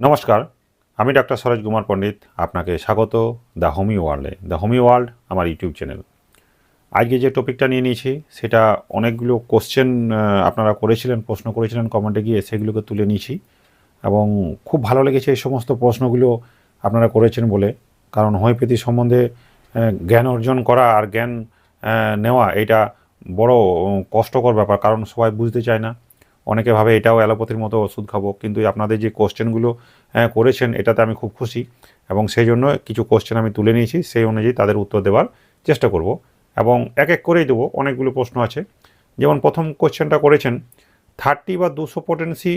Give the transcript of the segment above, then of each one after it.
নমস্কার, আমি ডাক্তার সরোজ কুমার পণ্ডিত, আপনাকে স্বাগত দ্য হোমি ওয়ার্ল্ডে। দ্য হোমি ওয়ার্ল্ড আমার ইউটিউব চ্যানেল। আজকে যে টপিকটা নিয়ে নিয়েছি, সেটা অনেকগুলো কোশ্চেন আপনারা করেছিলেন, প্রশ্ন করেছিলেন কমেন্টে গিয়ে, সেগুলোকে তুলে নিয়েছি। এবং খুব ভালো লেগেছে এই সমস্ত প্রশ্নগুলো আপনারা করেছেন বলে। কারণ হোমিওপ্যাথি সম্বন্ধে জ্ঞান অর্জন করা আর জ্ঞান নেওয়া, এটা বড় কষ্টকর ব্যাপার। কারণ সবাই বুঝতে চায় না। অনেকে ভাবে এটাও অ্যালোপ্যাথির মতো ওষুধ খাব, কিন্তু আপনাদের যে কোশ্চেনগুলো করেছেন, এটাতে আমি খুব খুশি। এবং সেই জন্য কিছু কোশ্চেন আমি তুলে নিয়েছি, সেই অনুযায়ী তাদের উত্তর দেওয়ার চেষ্টা করব। এবং এক এক করেই দেবো, অনেকগুলো প্রশ্ন আছে। যেমন প্রথম কোশ্চেনটা করেছেন থার্টি বা দুশো পোটেন্সি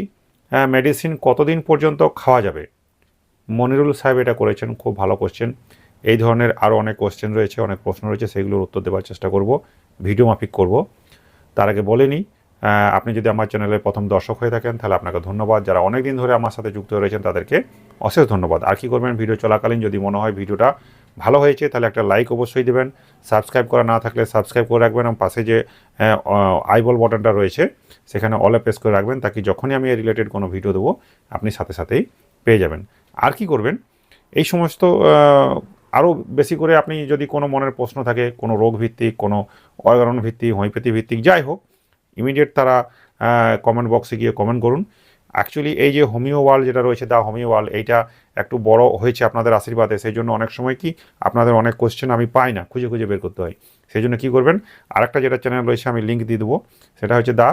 মেডিসিন কতদিন পর্যন্ত খাওয়া যাবে? মনিরুল সাহেব এটা করেছেন, খুব ভালো কোশ্চেন এই ধরনের আরও অনেক কোশ্চেন রয়েছে, অনেক প্রশ্ন রয়েছে সেগুলোর উত্তর দেওয়ার চেষ্টা করব ভিডিও মাফিক করব। তার আগে বলে নিই আপনি যদি আমার চ্যানেলের প্রথম দর্শক হয়ে থাকেন, তাহলে আপনাকে ধন্যবাদ। যারা অনেক দিন ধরে আমার সাথে যুক্ত রয়েছেন, তাদেরকে অশেষ ধন্যবাদ। আর কি করবেন? ভিডিও চলাকালীন যদি মনে হয় ভিডিওটা ভালো হয়েছে, তাহলে একটা লাইক অবশ্যই দেবেন। সাবস্ক্রাইব করা না থাকলে সাবস্ক্রাইব করে রাখবেন এবং পাশে যে আইবল বাটনটা রয়েছে, সেখানে অলে প্রেস করে রাখবেন, তাকে যখনই আমি রিলেটেড কোনো ভিডিও দেবো, আপনি সাথে সাথেই পেয়ে যাবেন। আর কি করবেন? এই সমস্ত আরও বেশি করে আপনি যদি কোনো মনের প্রশ্ন থাকে, কোনো রোগ ভিত্তিক কোনো অর্গান ভিত্তিক হোমিওপ্যাথি ভিত্তিক যাই হোক ইমিডিয়েট তারা কমেন্ট বক্সে গিয়ে কমেন্ট করুন। অ্যাকচুয়ালি এই যে হোমিও ওয়ার্ল্ড যেটা রয়েছে দা হোমিও ওয়ার্ল্ড, এইটা একটু বড় হয়েছে আপনাদের আশীর্বাদে। সেই জন্য অনেক সময় কি আপনাদের অনেক কোশ্চেন আমি পাই না, খুঁজে খুঁজে বের করতে হয়। সেই জন্য কী করবেন, আরেকটা যেটা চ্যানেল রয়েছে, আমি লিঙ্ক দিয়ে দেবো। সেটা হচ্ছে দা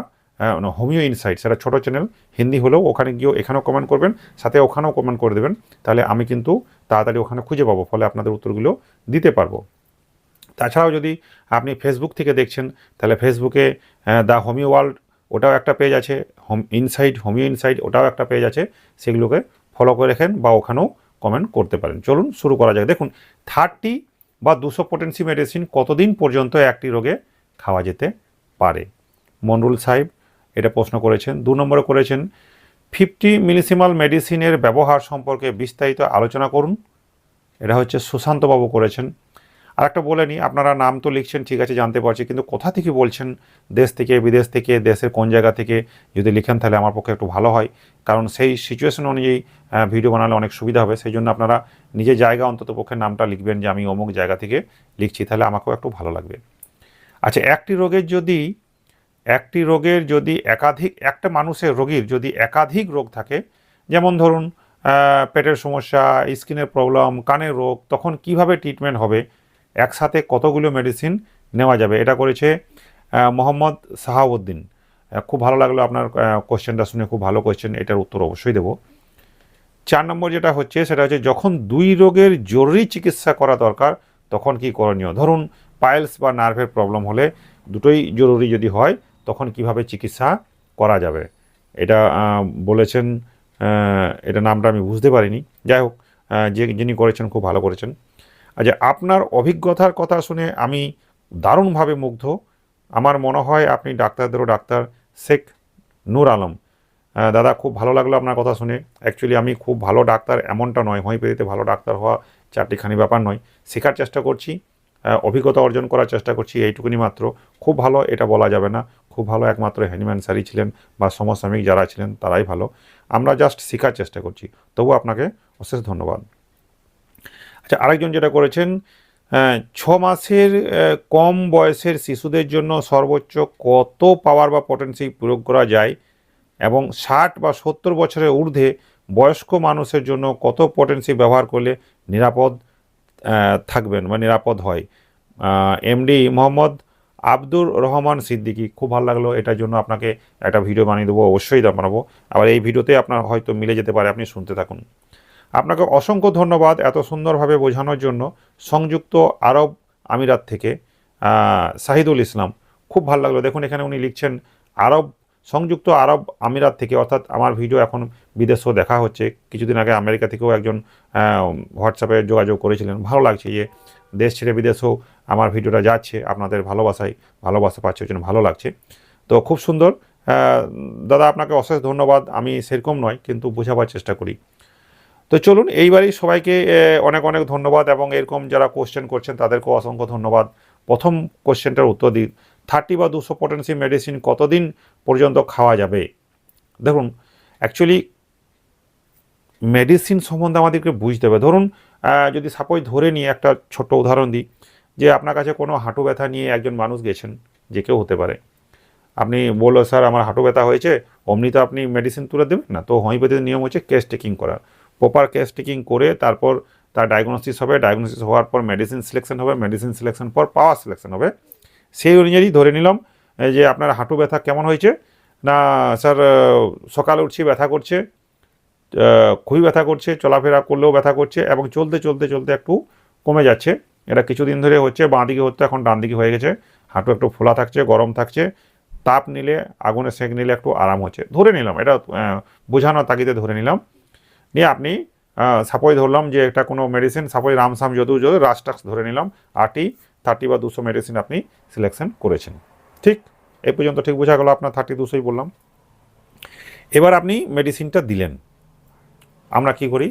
হোমিও ইনসাইট সেটা ছোটো চ্যানেল হিন্দি হলেও ওখানে গিয়েও এখানেও কমেন্ট করবেন, সাথে ওখানেও কমেন্ট করে দেবেন। তাহলে আমি কিন্তু তাড়াতাড়ি ওখানে খুঁজে পাবো, ফলে আপনাদের উত্তরগুলো দিতে পারব। তাছাড়াও যদি আপনি ফেসবুক থেকে দেখছেন, তাহলে ফেসবুকে দ্য হোমিও ওয়ার্ল্ড ওটাও একটা পেজ আছে হোম ইনসাইড হোমিও ইনসাইড ওটাও একটা পেজ আছে, সেগুলোকে ফলো করে রাখেন বা ওখানেও কমেন্ট করতে পারেন। চলুন শুরু করা যাক। দেখুন থার্টি বা দুশো পোটেন্সি মেডিসিন কতদিন পর্যন্ত একটি রোগে খাওয়া যেতে পারে? মনরুল সাহেব এটা প্রশ্ন করেছেন, দু নম্বরে করেছেন ফিফটি মিলিসিমাল মেডিসিনের ব্যবহার সম্পর্কে বিস্তারিত আলোচনা করুন। এটা হচ্ছে সুশান্তবাবু করেছেন। আর একটা বলে নিই আপনারা নাম তো লিখছেন, ঠিক আছে, জানতে পারছি, কিন্তু কোথা থেকে বলছেন? দেশ থেকে, বিদেশ থেকে, দেশের কোন জায়গা থেকে? যদি লিখেন তাহলে আমার পক্ষে একটু ভালো হয়, কারণ সেই সিচুয়েশন অনুযায়ী ভিডিও বানালে অনেক সুবিধা হবে, সেই জন্য আপনারা নিজের জায়গা অন্তত পক্ষে নামটা লিখবেন যে আমি অমুক জায়গা থেকে লিখছি, তাহলে আমাকেও একটু ভালো লাগবে। আচ্ছা একটি রোগের যদি, একটি রোগের যদি একাধিক, একটা মানুষের রোগীর যদি একাধিক রোগ থাকে, যেমন ধরুন পেটের সমস্যা, স্কিনের প্রবলেম কানের রোগ, তখন কীভাবে ট্রিটমেন্ট হবে? একসাথে কতগুলো মেডিসিন নেওয়া যাবে? এটা করেছে মোহাম্মদ সাহাবুদ্দিন আহ, খুব ভালো লাগল আপনার কোশ্চেনটা শুনে খুব ভালো কোশ্চেন এটার উত্তর অবশ্যই দেবো। চার নম্বর যেটা হচ্ছে সেটা হচ্ছে যখন দুই রোগের জরুরি চিকিৎসা করা দরকার তখন কি করণীয়? ধরুন পাইলস বা নার্ভের প্রবলেম হলে দুটোই জরুরি যদি হয় তখন কীভাবে চিকিৎসা করা যাবে? এটা বলেছেন এটা নামটা আমি বুঝতে পারিনি। যাই হোক যে যিনি করেছেন খুব ভালো করেছেন। আচ্ছা আপনার অভিজ্ঞতার কথা শুনে আমি দারুণভাবে মুগ্ধ। আমার মনে হয় আপনি ডাক্তারদেরও ডাক্তার শেখ নূর আলম। দাদা, খুব ভালো লাগল আপনার কথা শুনে। অ্যাকচুয়ালি আমি খুব ভালো ডাক্তার এমনটা নয় হোমিওপ্যাথিতে ভালো ডাক্তার হওয়া চারটিখানি ব্যাপার নয়। শেখার চেষ্টা করছি অভিজ্ঞতা অর্জন করার চেষ্টা করছি এইটুকুনি মাত্র। খুব ভালো, এটা বলা যাবে না। খুব ভালো একমাত্র হ্যানিম্যান স্যারই ছিলেন বা সমসাময়িক যারা ছিলেন, তারাই ভালো। আমরা জাস্ট শেখার চেষ্টা করছি। তবু আপনাকে অশেষ ধন্যবাদ। আচ্ছা আরেকজন যেটা করেছেন ছ মাসের কম বয়সের শিশুদের জন্য সর্বোচ্চ কত পাওয়ার বা পটেন্সি প্রয়োগ করা যায় এবং ষাট বা সত্তর বছরের ঊর্ধ্বে বয়স্ক মানুষের জন্য কত পটেন্সি ব্যবহার করলে নিরাপদ থাকবেন বা নিরাপদ হয়? এমডি মোহাম্মদ আব্দুর রহমান সিদ্দিকি, খুব ভালো লাগল, এটার জন্য আপনাকে একটা ভিডিও বানিয়ে দেবো, অবশ্যই বানাবো আবার এই ভিডিওতে আপনার হয়তো মিলে যেতে পারে, আপনি শুনতে থাকুন। আপনাকে অসংখ্য ধন্যবাদ এত সুন্দরভাবে বোঝানোর জন্য। সংযুক্ত আরব আমিরাত থেকে শাহিদুল ইসলাম। খুব ভালো লাগল। দেখুন, এখানে উনি লিখছেন, আরব, সংযুক্ত আরব আমিরাত থেকে, অর্থাৎ আমার ভিডিও এখন বিদেশেও দেখা হচ্ছে। কিছুদিন আগে আমেরিকা থেকেও একজন হোয়াটসঅ্যাপে যোগাযোগ করেছিলেন। ভালো লাগছে যে দেশ ছেড়ে বিদেশেও আমার ভিডিওটা যাচ্ছে। আপনাদের ভালোবাসায়, ভালোবাসা পাচ্ছে জন্য ভালো লাগছে। তো খুব সুন্দর। দাদা, আপনাকে অশেষ ধন্যবাদ। আমি সেরকম নয়, কিন্তু বোঝাবার চেষ্টা করি। তো চলুন, এইবারই সবাইকে অনেক অনেক ধন্যবাদ এবং এরকম যারা কোশ্চেন করছেন, তাদেরকেও অসংখ্য ধন্যবাদ। প্রথম কোশ্চেনটার উত্তর দিই। থার্টি বা দুশো পটেন্সি মেডিসিন কতদিন পর্যন্ত খাওয়া যাবে? দেখুন অ্যাকচুয়ালি মেডিসিন সম্বন্ধে আমাদেরকে বুঝতে হবে। ধরুন যদি সাপোজ ধরে নিয়ে একটা ছোট উদাহরণ দিই, যে আপনার কাছে কোনো হাঁটু ব্যথা নিয়ে একজন মানুষ গেছেন, যে কেউ হতে পারে। আপনি বলল, স্যার, আমার হাঁটু ব্যথা হয়েছে। অমনি তো আপনি মেডিসিন তুলে দেবেন না। তো হোমিওপ্যাথির নিয়ম হচ্ছে কেস টেকিং করা প্রপার কেস টেকিং করে তারপর তার ডায়াগনোসিস হবে ডায়াগনোসিস হওয়ার পর মেডিসিন সিলেকশন হবে মেডিসিন সিলেকশন পর পাওয়ার সিলেকশন হবে। সেই অনুযায়ী ধরে নিলাম যে আপনার হাঁটু ব্যথা কেমন হয়েছে? না, স্যার সকালে উঠছি, ব্যথা করছে খুবই ব্যথা করছে, চলাফেরা করলেও ব্যথা করছে এবং চলতে চলতে চলতে একটু কমে যাচ্ছে। এটা কিছুদিন ধরে হচ্ছে, বাঁ দিকে হতো এখন ডান দিকে হয়ে গেছে। হাঁটু একটু ফোলা থাকছে, গরম থাকছে, তাপ নিলে আগুনে সেঁক নিলে একটু আরাম হচ্ছে। ধরে নিলাম, এটা বোঝানোর তাগিদে ধরে নিলাম। নিয়ে আপনি সাপোজ ধরলাম যে একটা কোনো মেডিসিন সাপোজ রামসাম যদু যদু রাস্টাক্স ধরে নিলাম, আরটি, থার্টি বা দুশো মেডিসিন আপনি সিলেকশন করেছেন। ঠিক? এ পর্যন্ত ঠিক বোঝা গেল আপনার থার্টি, দুশোই বললাম। এবার আপনি মেডিসিনটা দিলেন। আমরা কি করি?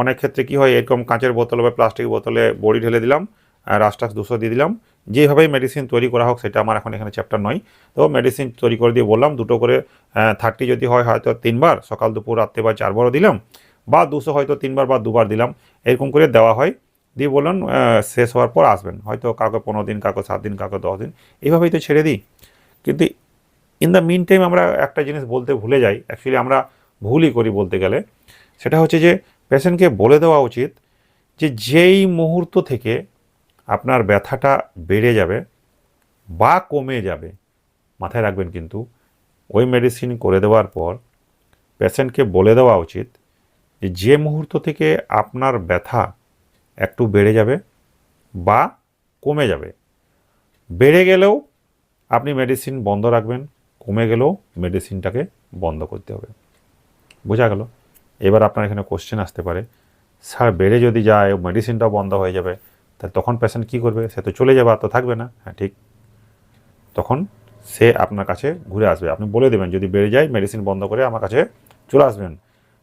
অনেক ক্ষেত্রে কি হয়, এরকম কাঁচের বোতল বা প্লাস্টিক বোতলে বড়ি ঢেলে দিলাম রাস্টাক্স দুশো দিয়ে দিলাম। যেভাবেই মেডিসিন তৈরি করা হোক, সেটা আমার এখন এখানে চ্যাপ্টার নয়। তো মেডিসিন তৈরি করে দিয়ে বললাম, দুটো করে থার্টি যদি হয়, হয়তো তিনবার, সকাল, দুপুর, রাত্রে বা চারবারও দিলাম, বা দুশো হয়তো তিনবার বা দুবার দিলাম, এরকম করে দেওয়া হয়। দিয়ে বললেন শেষ হওয়ার পর আসবেন। হয়তো কাউকে পনেরো দিন, কাউকে সাত দিন, কাউকে দশ দিন, এইভাবেই তো ছেড়ে দিই। কিন্তু ইন দ্য মিন টাইম আমরা একটা জিনিস বলতে ভুলে যাই। অ্যাকচুয়ালি আমরা ভুলই করি বলতে গেলে। সেটা হচ্ছে যে পেশেন্টকে বলে দেওয়া উচিত যে, যেই মুহূর্ত থেকে আপনার ব্যথাটা বেড়ে যাবে বা কমে যাবে। মাথায় রাখবেন কিন্তু, ওই মেডিসিন করে দেওয়ার পর পেশেন্টকে বলে দেওয়া উচিত যে মুহূর্ত থেকে আপনার ব্যথা একটু বেড়ে যাবে বা কমে যাবে। বেড়ে গেলেও আপনি মেডিসিন বন্ধ রাখবেন, কমে গেলেও মেডিসিনটাকে বন্ধ করতে হবে। বোঝা গেল? এবার আপনার এখানে কোশ্চেন আসতে পারে, স্যার, বেড়ে যদি যায় মেডিসিনটাও বন্ধ হয়ে যাবে। তাহলে তখন পেশেন্ট কী করবে? সে তো চলে যাবে তো থাকবে না। হ্যাঁ ঠিক। তখন সে আপনার কাছে ঘুরে আসবে। আপনি বলে দেবেন, যদি বেড়ে যায় মেডিসিন বন্ধ করে আমার কাছে চলে আসবেন।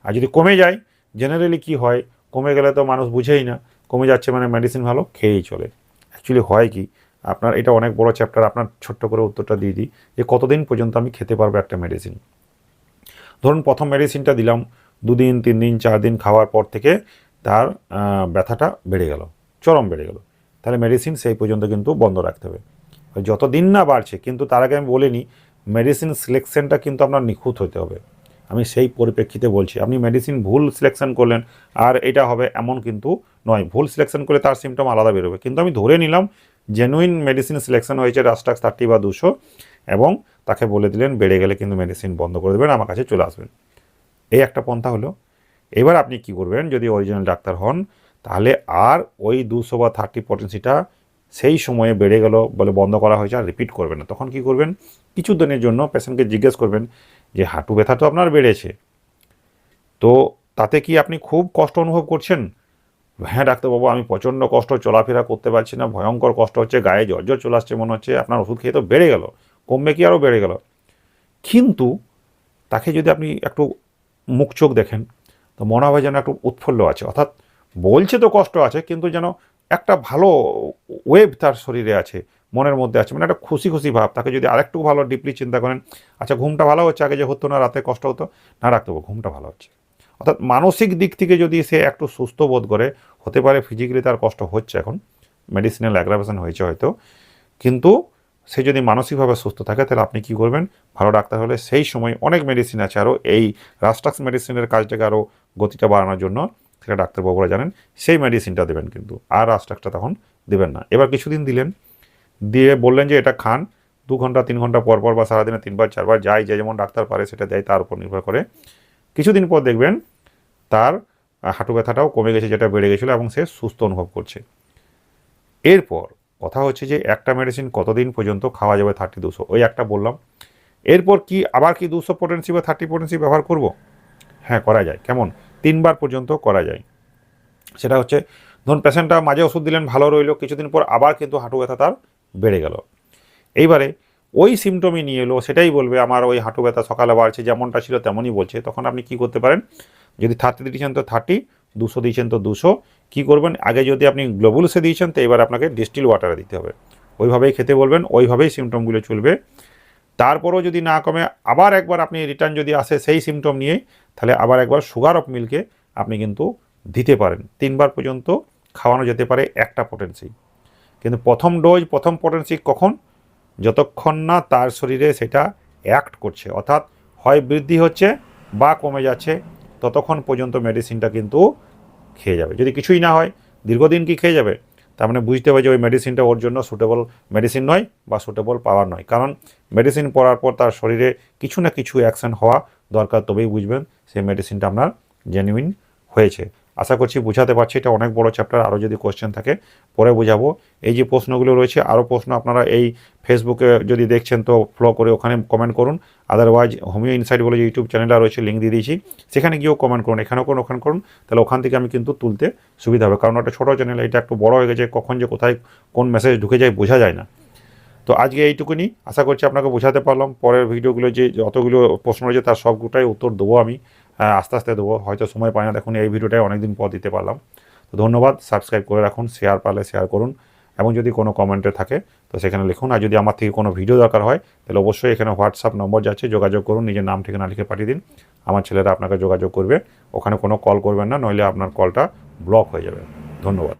আর যদি কমে যায় জেনারেলি কি হয়? কমে গেলে তো মানুষ বুঝেই না। কমে যাচ্ছে মানে মেডিসিন ভালো খেয়েই চলে। অ্যাকচুয়ালি হয় কি? আপনার এটা অনেক বড় চ্যাপ্টার আপনার ছোট্ট করে উত্তরটা দিয়ে দিই যে কতদিন পর্যন্ত আমি খেতে পারব একটা মেডিসিন ধরুন প্রথম মেডিসিনটা দিলাম, দুদিন তিন দিন চার দিন খাওয়ার পর থেকে তার ব্যথাটা বেড়ে গেল। চরম বেড়ে গেল। তাহলে মেডিসিন সেই পর্যন্ত কিন্তু বন্ধ রাখতে হবে। যত দিন না বাড়ছে, কিন্তু তার আগে আমি বলিনি মেডিসিন সিলেকশনটা কিন্তু আপনার নিখুঁত হতে হবে। আমি সেই পরিপ্রেক্ষিতে বলছি, আপনি মেডিসিন ভুল সিলেকশন করলেন, আর এটা হবে এমন কিন্তু নয়। ভুল সিলেকশন করলে তার সিমটম আলাদা বেরোবে। কিন্তু আমি ধরে নিলাম জেনুইন মেডিসিন সিলেকশন হয়েছে রাস্টাক্স থার্টি বা দুশো, এবং তাকে বলে দিলেন, বেড়ে গেলে কিন্তু মেডিসিন বন্ধ করে দেবেন, আমার কাছে চলে আসবেন। এই একটা পন্থা হলো। এবার আপনি কি করবেন, যদি অরিজিনাল ডাক্তার হন তাহলে আর ওই দুশো বা থার্টি পটেন্সিটা সেই সময়ে বেড়ে গেল বলে বন্ধ করা হয়েছে আর রিপিট করবেন না। তখন কি করবেন? কিছু দিনের জন্য পেশেন্টকে জিজ্ঞেস করবেন যে, হাঁটু ব্যথা তো আপনার বেড়েছে। তো তাতে কি আপনি খুব কষ্ট অনুভব করছেন? হ্যাঁ ডাক্তারবাবু, আমি প্রচণ্ড কষ্ট, চলাফেরা করতে পারছি না, ভয়ঙ্কর কষ্ট হচ্ছে, গায়ে জ্বর চলে আসছে মনে হচ্ছে, আপনার ওষুধ খেয়ে তো বেড়ে গেল, কমবে কি আরও বেড়ে গেল। কিন্তু তাকে যদি আপনি একটু মুখ চোখ দেখেন, তো মনে হবে যেন একটু উৎফুল্ল আছে। অর্থাৎ বলছে তো কষ্ট আছে, কিন্তু যেন একটা ভালো ওয়েভ তার শরীরে আছে, মনের মধ্যে আছে মানে একটা খুশি খুশি ভাব, তাকে যদি আরেকটু ভালো ডিপলি চিন্তা করেন আচ্ছা ঘুমটা ভালো হচ্ছে, আগে যে হতো না, রাতে কষ্ট হতো, না রাখতে হবে ঘুমটা ভালো হচ্ছে। অর্থাৎ মানসিক দিক থেকে যদি সে একটু সুস্থ বোধ করে, হতে পারে ফিজিক্যালি তার কষ্ট হচ্ছে এখন মেডিসিনাল অ্যাগ্রাভেশন হয়েছে হয়তো, কিন্তু সে যদি মানসিকভাবে সুস্থ থাকে, তাহলে আপনি কি করবেন? ভালো ডাক্তার হলে সেই সময় অনেক মেডিসিন আছে, আরও এই রাস্টাক্স মেডিসিনের কাজটাকে আরও গতিটা বাড়ানোর জন্য সেটা ডাক্তারবাবুরা জানেন, সেই মেডিসিনটা দেবেন কিন্তু। আর রাস্টাক্সটা তখন দেবেন না। এবার কিছুদিন দিলেন, দিয়ে বললেন যে এটা খান, দু ঘণ্টা, তিন ঘণ্টা পর পর বা সারাদিনে তিনবার, চারবার যাই, যে যেমন ডাক্তার পারে সেটা দেয়, তার উপর নির্ভর করে। কিছুদিন পর দেখবেন তার হাঁটু ব্যথাটাও কমে গেছে, যেটা বেড়ে গেছিল এবং সে সুস্থ অনুভব করছে। এরপর কথা হচ্ছে যে একটা মেডিসিন কতদিন পর্যন্ত খাওয়া যাবে থার্টি দুশো? ওই একটা বললাম। এরপর কি, আবার কি দুশো পোটেন্সি বা থার্টি পোটেন্সি ব্যবহার করব? হ্যাঁ করা যায়। কেমন? তিনবার পর্যন্ত করা যায়। সেটা হচ্ছে, ধরুন পেশেন্টটা মাঝে ওষুধ দিলেন, ভালো রইল, কিছুদিন পর আবার কিন্তু হাঁটু ব্যথা তার বেড়ে গেল। এইবারে ওই সিমটমই নিয়ে এলো, সেটাই বলবে, আমার ওই হাঁটু ব্যথা সকালে বাড়ছে, যেমনটা ছিল তেমনই বলছে। তখন আপনি কি করতে পারেন? যদি থার্টি দিয়েছেন তো থার্টি দুশো দিয়েছেন তো দুশো, কী করবেন? আগে যদি আপনি গ্লোবুলসে দিয়েছেন তো এবার আপনাকে ডিস্টিল ওয়াটারে দিতে হবে। ওইভাবেই খেতে বলবেন, ওইভাবেই সিমটমগুলো চলবে। তারপরেও যদি না কমে, আবার একবার আপনি রিটার্ন যদি আসে সেই সিমটম নিয়ে তাহলে আবার একবার সুগার অফ মিল্কে আপনি কিন্তু দিতে পারেন। তিনবার পর্যন্ত খাওয়ানো যেতে পারে একটা পোটেন্সি কিন্তু প্রথম ডোজ প্রথম পোটেন্সি কখন? যতক্ষণ না তার শরীরে সেটা অ্যাক্ট করছে। অর্থাৎ হয় বৃদ্ধি হচ্ছে বা কমে যাচ্ছে, ততক্ষণ পর্যন্ত মেডিসিনটা কিন্তু খেয়ে যাবে। যদি কিছুই না হয়, দীর্ঘদিন কি খেয়ে যাবে? তার মানে বুঝতে হবে যে ওই মেডিসিনটা ওর জন্য সুটেবল মেডিসিন নয় বা সুটেবল পাওয়ার নয়। কারণ মেডিসিন পড়ার পর তার শরীরে কিছু না কিছু অ্যাকশন হওয়া দরকার, তবেই বুঝবেন সেই মেডিসিনটা আপনার জেনুইন হয়েছে। আশা করছি বুঝাতে পারছি, এটা অনেক বড় চ্যাপ্টার আরও যদি কোশ্চেন থাকে, পরে বুঝাবো। এই যে প্রশ্নগুলো রয়েছে, আরও প্রশ্ন আপনারা এই ফেসবুকে যদি দেখছেন, তো ফলো করে ওখানে কমেন্ট করুন। আদারওয়াইজ হোমিও ইনসাইড বলে যে ইউটিউব চ্যানেলটা রয়েছে লিঙ্ক দিয়ে দিয়েছি। সেখানে গিয়েও কমেন্ট করুন, এখানেও করুন ওখানে করুন, তাহলে ওখান থেকে আমি কিন্তু তুলতে সুবিধা হবে। কারণ ওটা ছোটো চ্যানেল এটা একটু বড় হয়ে গেছে, কখন যে কোথায় কোন মেসেজ ঢুকে যায় বোঝা যায় না। তো আজকে এইটুকুনি, আশা করছি আপনাকে বোঝাতে পারলাম। পরের ভিডিওগুলো যে, যতগুলো প্রশ্ন রয়েছে, তার সবগুলোটাই উত্তর দেবো আমি। আস্তে আস্তে দেবো। হয়তো সময় পাই না, দেখুন এই ভিডিওটাই অনেকদিন পর দিতে পারলাম। তো ধন্যবাদ সাবস্ক্রাইব করে রাখুন শেয়ার পারলে শেয়ার করুন। এবং যদি কোনো কমেন্টে থাকে, তো সেখানে লিখুন। আর যদি আমার থেকে কোনো ভিডিও দরকার হয়, তাহলে অবশ্যই এখানে হোয়াটসঅ্যাপ নম্বর যাচ্ছে, যোগাযোগ করুন, নিজের নাম, ঠিকানা লিখে পাঠিয়ে দিন। আমার ছেলেরা আপনাকে যোগাযোগ করবে। ওখানে কোনো কল করবেন না, নইলে আপনার কলটা ব্লক হয়ে যাবে। ধন্যবাদ।